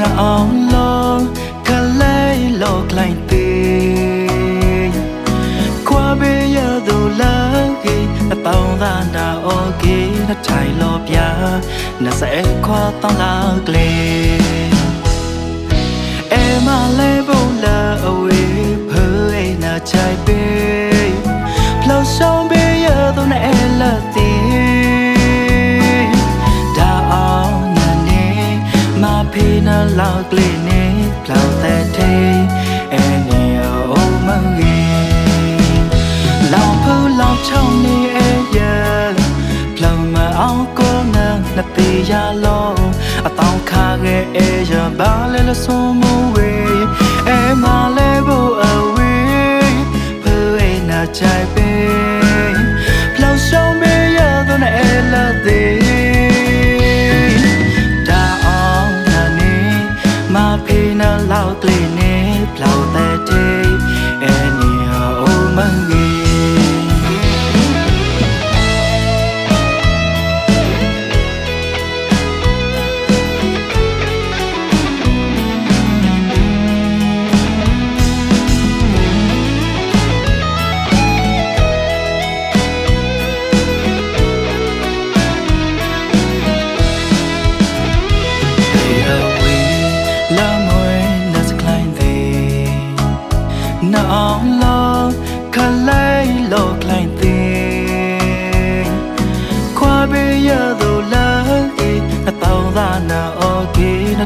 na on lo ka lai lo klein te kwa be ya do la ge a tong da na o ge na thai lo pya na sa e kwa tong la gle e ma le bo la away phơ e na chai အောင်ကိုနာနှစ်တေးရလုံးအတောင်းခါခဲ့အေးရပါလေလို့ဆိုမဝေးအဲမလဲဖို့အဝေးဖေးနာချိုင်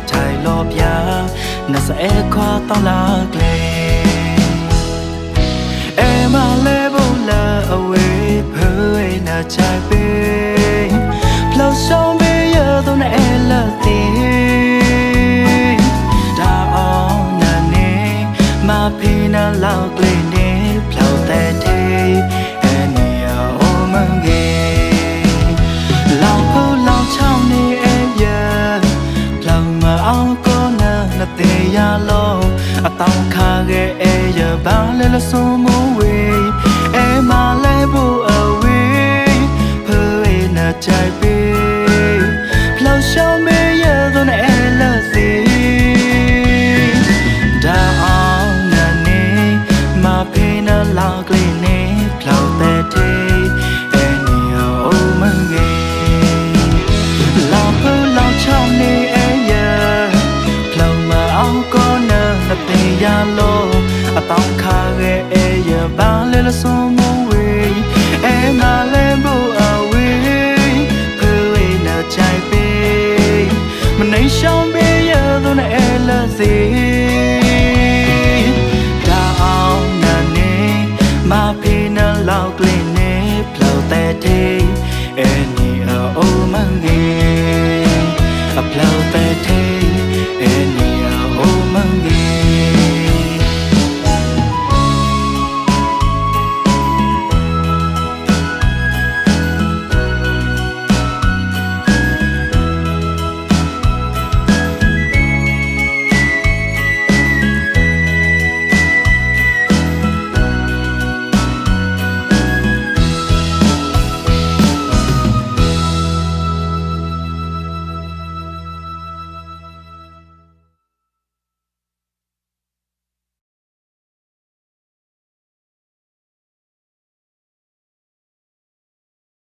ke na thai lo pya na sa e kwa taw la kle e ma le bo la away phe na chai be flow တောင်းခါခဲ့အဲရပါလေလို့ဆိုမ တင်ရလို့အတောင်ခါရဲ့အရာဘာလဲလို့ဆုံးမဝေးအဲနာလဲဘူအဝေးကလေးနဲ့ချိုင်ပေးမနေရှော